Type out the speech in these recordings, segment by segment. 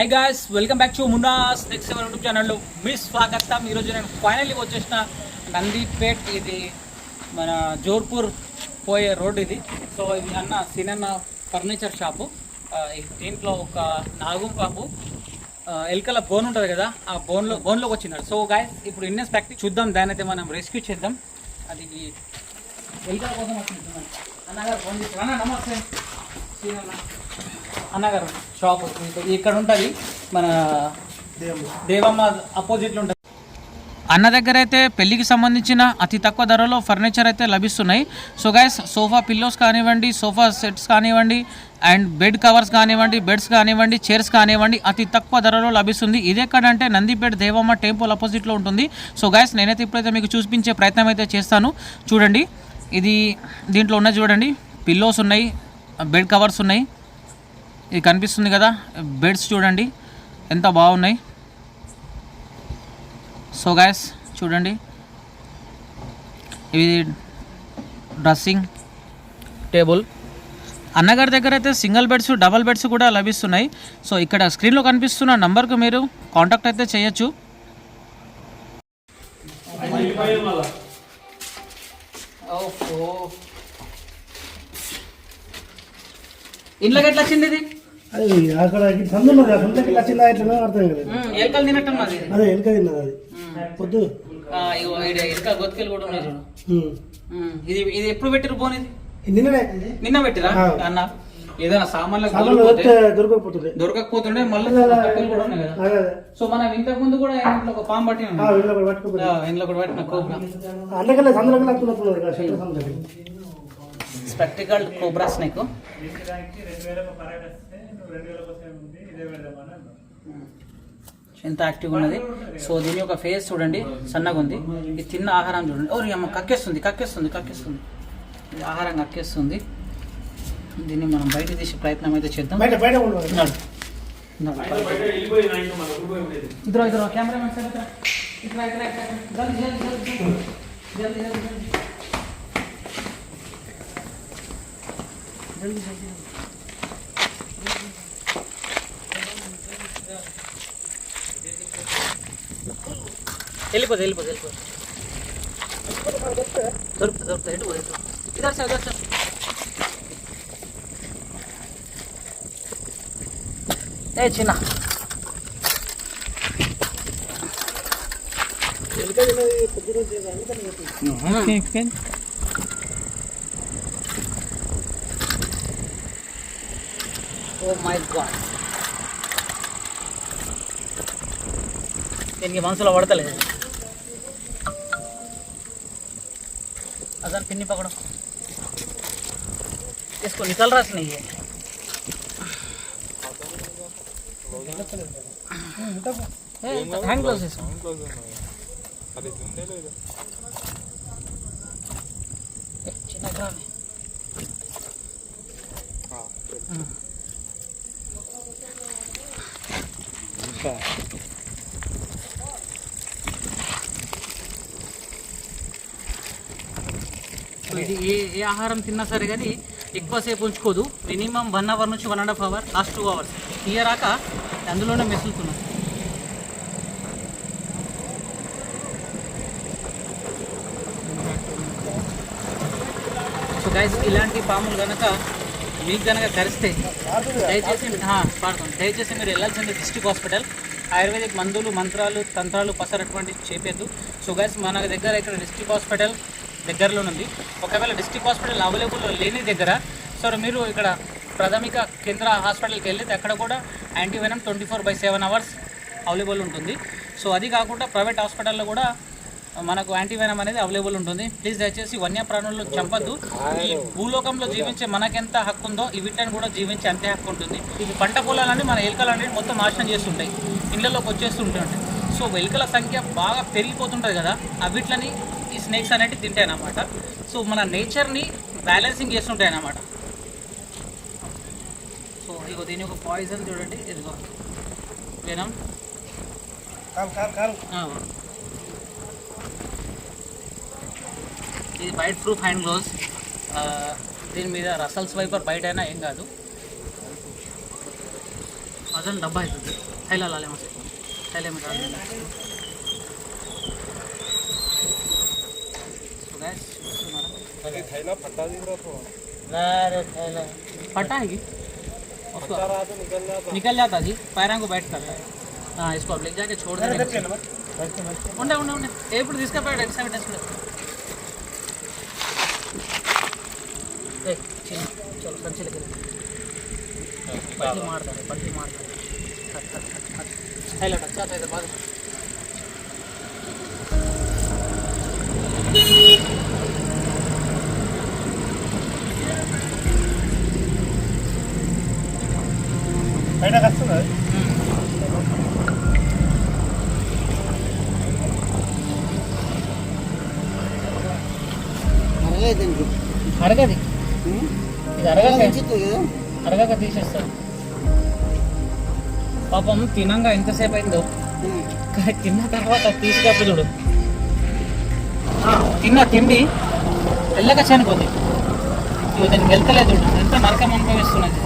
Hi guys welcome back to Munna's next seven YouTube ఛానల్లో మీ స్వాగతం. ఈరోజు నేను ఫైనల్లీ వచ్చేసిన నందిపేట్ ఇది మన జోర్పూర్ పోయే రోడ్ ఇది. సో ఇది అన్న సినన్న ఫర్నిచర్ షాపు. దీంట్లో ఒక నాగం పాపు ఎలకల బోన్ ఉంటుంది కదా ఆ బోన్లో బోన్లోకి వచ్చింది సో గాయస్ ఇప్పుడు ఇన్నెస్ ప్రాక్టీస్ చూద్దాం. దాని అయితే మనం రెస్క్యూ చేద్దాం. అది ఎలకల కోసం వచ్చింది. అన్నగారు ఫోన్ చేస్తారు అన్న నమస్తే. సీనన్న అన్నగారు. షాప్ ఇక్కడ ఉంటుంది మన దేవమ్మ అపోజిట్లో ఉంటుంది. అన్న దగ్గర అయితే పెళ్ళికి సంబంధించిన అతి తక్కువ ధరలో ఫర్నిచర్ అయితే లభిస్తున్నాయి. సో గైస్ సోఫా పిల్లోస్ కానివ్వండి సోఫా సెట్స్ కానివ్వండి అండ్ బెడ్ కవర్స్ కానివ్వండి బెడ్స్ కానివ్వండి చైర్స్ కానివ్వండి అతి తక్కువ ధరలో లభిస్తుంది. ఇది ఎక్కడంటే నందిపేట దేవమ్మ టెంపుల్ అపోజిట్లో ఉంటుంది. సో గైస్ నేనైతే ఇప్పుడైతే మీకు చూపించే ప్రయత్నం అయితే చేస్తాను. చూడండి ఇది దీంట్లో ఉన్నది చూడండి పిల్లోస్ ఉన్నాయి బెడ్ కవర్స్ ఉన్నాయి. ఇది కనిపిస్తుంది కదా బెడ్స్ చూడండి ఎంత బాగున్నాయి. సో గ్యాస్ చూడండి. ఇది డ్రెస్సింగ్ టేబుల్. అన్నగారి దగ్గర అయితే సింగిల్ బెడ్స్ డబల్ బెడ్స్ కూడా లభిస్తున్నాయి. సో ఇక్కడ స్క్రీన్లో కనిపిస్తున్న నంబర్కు మీరు కాంటాక్ట్ అయితే చేయొచ్చు. ఇంట్లోకి ఎట్లా వచ్చింది ఇది? అది అక్కడ సందున్నది సంతకి ఎట్లా అర్థం ఎలకలు తినట్టున్నది అదే వెనక తిన్నది అది. పొద్దు. ఎలక కూడా ఉన్నాయి చూడు. ఇది ఇది ఎప్పుడు పెట్టిరు పోనీ? ఇది? ఇది నిన్ననే. నిన్న పెట్టిరా. అన్న ఏదైనా సామాన్లు దొరకకపోతుండే. మళ్ళీ కదా. అదే అదే. సో మనం ఇంతకు ముందు కూడా ఇంట్లో ఒక పాము పట్టిన ఇంట్లో కూడా పట్టిన అందుకనే కోబ్రా స్నేక్ ఎంత యాక్టివ్ ఉన్నది? సో దీని యొక్క ఫేస్ చూడండి సన్నగా ఉంది. ఇది తిన్న ఆహారం చూడండి. ఓ అమ్మ కక్కేస్తుంది కక్కేస్తుంది కక్కేస్తుంది. ఇది ఆహారం కక్కేస్తుంది. దీన్ని మనం బయట తీసే ప్రయత్నం అయితే చేద్దాం. ఇద్దరు ఇద్దరు కెమెరామెన్ సార్. జల్దీ, జల్దీ, జల్దీ, జల్దీ. జల్దీ, జల్దీ, జల్దీ. జల్దీ, జల్దీ, జల్దీ. వెళ్ళిపోదు వెళ్ళిపోదు వెళ్ళిపోదు దొరుకుతుంది దొరుకుతుంది. ఎటు పోదు ఇద్దరు సార్ ఇద్దరు సార్. ఏ చిన్న. వెనక తిన్నది పొద్దు నుంచి అందుకని చెప్పి. Oh my God. దీనికి మనసులో పడతలేదు. अगर पिन्नी पकड़ो। इसको निकल रहा तो नहीं है। हाँ, సో ఇది ఏ ఏ ఆహారం తిన్నా సరే కానీ ఎక్కువసేపు ఉంచుకోదు. మినిమం వన్ అవర్ నుంచి one and half hour last two hours. తీయరాక అందులోనే మెసులుతున్నాం. సో గైస్ ఇలాంటి పాములు కనుక మీకు కనుక కరిస్తే దయచేసి పాడుతుంది దయచేసి మీరు వెళ్ళాల్సింది డిస్ట్రిక్ట్ హాస్పిటల్. ఆయుర్వేదిక్ మందులు మంత్రాలు తంత్రాలు పసరటువంటి చేపేద్దు. సో గైస్ మన దగ్గర ఇక్కడ డిస్ట్రిక్ట్ హాస్పిటల్ దగ్గరలో ఉంది. ఒకవేళ డిస్ట్రిక్ట్ హాస్పిటల్ అవైలబుల్ లేని దగ్గర సో మీరు ఇక్కడ ప్రాథమిక కేంద్ర హాస్పిటల్కి వెళ్ళితే అక్కడ కూడా antivenom twenty four by seven hours available ఉంటుంది. సో అది కాకుండా ప్రైవేట్ హాస్పిటల్లో కూడా మనకు యాంటీవెనం అనేది అవైలబుల్ ఉంటుంది. ప్లీజ్ దయచేసి వన్యప్రాణులను చంపద్దు. ఈ భూలోకంలో జీవించే మనకెంత హక్కు ఉందో ఈ వీటిని కూడా జీవించే అంతే హక్కు ఉంటుంది. ఇది పంట పొలాలన్నీ మన ఎలుకలు అనేది మొత్తం నాశనం చేస్తుంటాయి. ఇళ్ళలోకి వచ్చేస్తుంటాయి. సో ఎలుకల సంఖ్య బాగా పెరిగిపోతుంటుంది కదా. అవిట్లని వీటిని స్నేక్స్ అనేవి తింటాయి అన్నమాట సో మన నేచర్ని బ్యాలెన్సింగ్ చేస్తుంటాయి అన్నమాట సో ఇగో దీని ఒక పాయిజన్ చూడండి. ఇదిగో. వేనం. ఇది బైట్ ప్రూఫ్ హ్యాండ్ గ్లోవ్స్. దీని మీద రసల్స్ వైపర్ బయట అయినా ఏం కాదు. వజన్ డబ్బా అవుతుంది. హైలా లాలే फटा है कि उसको निकल जाता जी पैरों को बैठ करता है हाँ इसको अब ले जाके छोड़ देंगे ఉండే ఉండే ఉండే ఎప్పుడు తీసుకపోయాడు ఎటు సైడ్ వేసుకునే చలో సంచిలోకి వెళ్ళి పల్లి మాడతాడు పల్లి మాడతాడు హట్ హట్ హట్ అయితే బాగా అరగది. ఇది అరగక. అరగక తీసేస్తాడు పాపం తినంగా ఎంతసేపు అయిందో. కానీ తిన్న తర్వాత తీసుకపోతే చూడు తిన్న తిండి తెల్లగా చనిపోతుంది దానికి వెళ్తలేదు ఎంత నరకం అనుభవిస్తున్నది.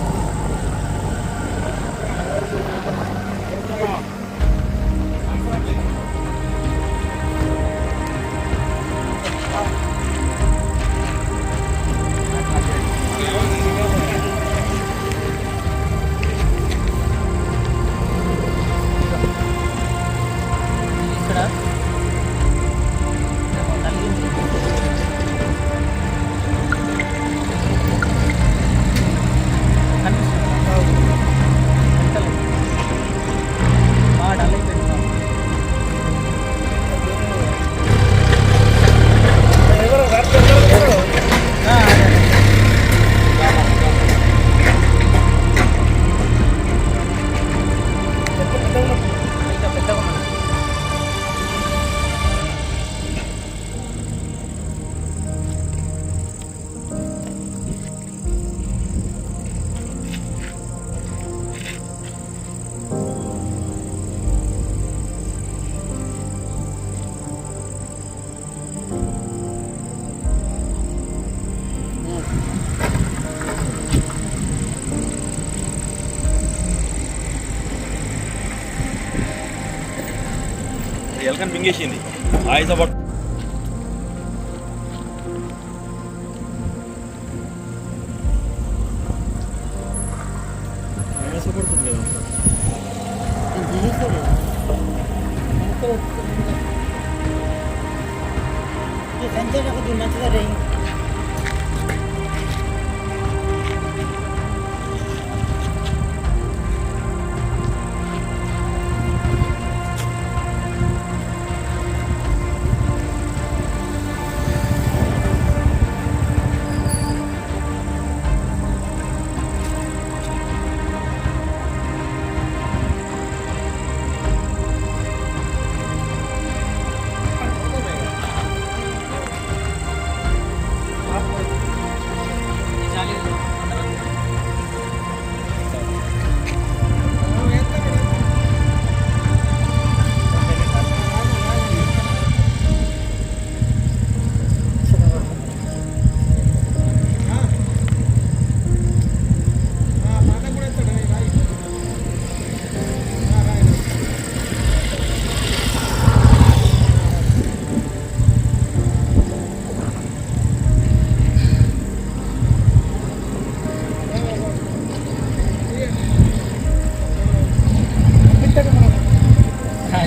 ఎలకని మింగేసింది. ఆయుధ పట్టు పడుతుంది కదా. మంచిగా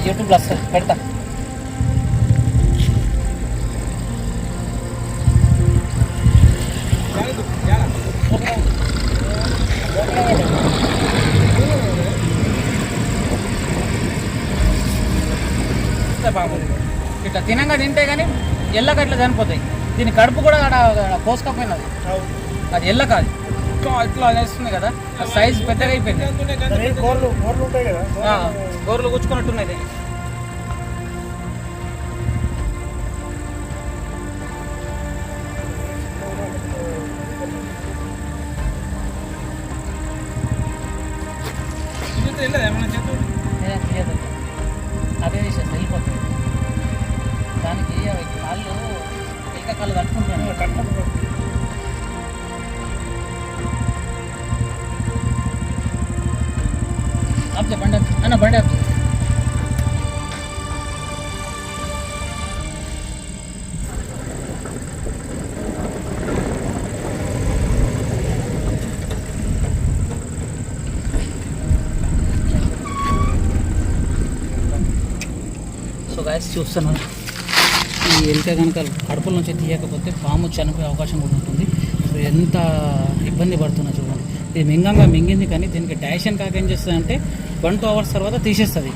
యూట్యూబ్లో వస్తుంది పెడతా. ఇట్లా తినంగా తింటే కానీ ఎల్లక ఇట్లా చనిపోతాయి. దీని కడుపు కూడా కోసుకపోయినది అది ఎల్ల కాదు ఇట్లా ఇట్లా వేస్తుంది కదా. సైజ్ పెద్దగా అయిపోయింది. గోర్లు గోర్లు ఉంటాయి కదా. గోర్లు గుచ్చుకున్నట్టున్నాయి అన్న బండి సో గాయస్ చూస్తున్నాను. ఈ ఎలుక కనుక కడుపుల నుంచి తీయకపోతే పాము చనిపోయే అవకాశం కూడా ఉంటుంది. సో ఎంత ఇబ్బంది పడుతున్నా చూడండి. ఇది మింగంగా మింగింది కానీ దీనికి డైషన్ కాక ఏం చేస్తుందంటే వన్ టూ అవర్స్ తర్వాత తీసేస్తుంది.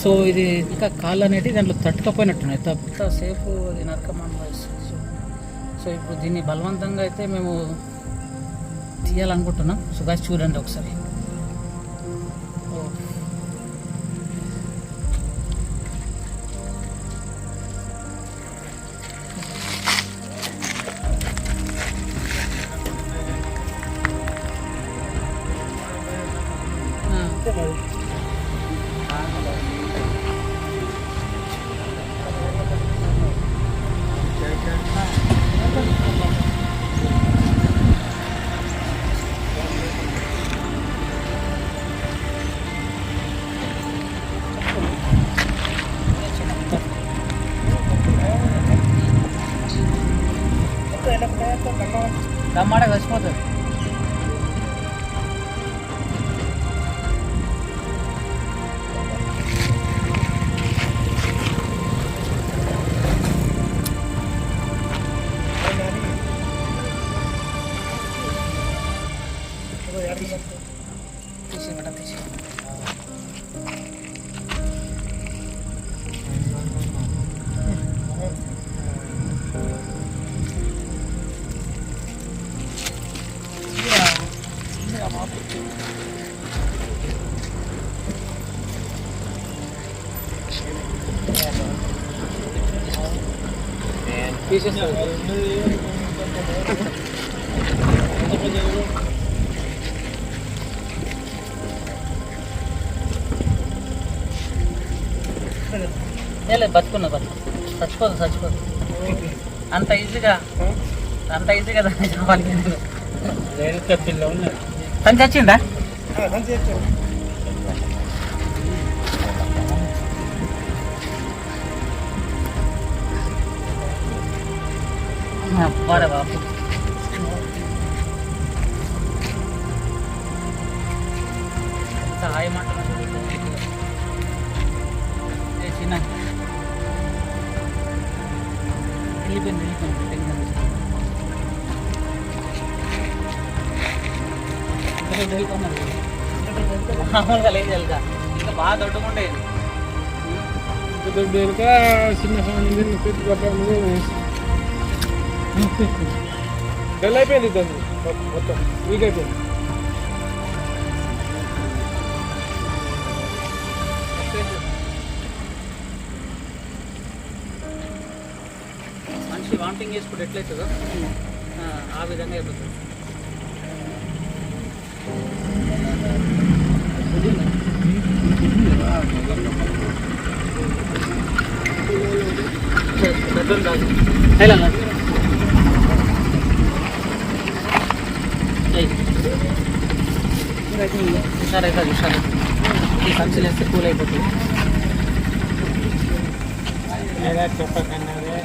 సో ఇది ఇంకా కాళ్ళు అనేటివి దాంట్లో తట్టుకపోయినట్టున్నాయి. తప్ప సేఫ్ అది నరకమని సో సో ఇప్పుడు దీన్ని బలవంతంగా అయితే మేము తీయాలనుకుంటున్నాం. సుభాష్ చూడండి ఒకసారి. దమ్మాట కలిసిపోతుంది తీసి మేడం తీసి తీసేస్తారు లేదు బతుకున్నా బతుకు. చచ్చిపోదు చచ్చిపోదు. అంత ఈజీగా అంత ఈజీగా దాన్ని నేను పిల్ల ఉన్నది తను చచ్చిందా? అబ్బారా బాబు హాయ్ హాయి చిన్న వెళ్ళిపోయింది వెళ్ళిపోయింది మామూలుగా లేదు ఇంకా బాగా దొడ్డుకుండే దొడ్డు చిన్న ఫ్యామిలీ డల్ అయిపోయింది దాన్ని మొత్తం వీక్ అయిపోయింది. మనిషి వామిటింగ్ చేసుకుంటే ఎట్లయితుందో? ఆ, విధంగా అయిపోతుంది. హలో సరే సరే సరే ఈ సంచులు వేస్తే కూల్ అయిపోతుంది చెప్పకన్నదే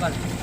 అది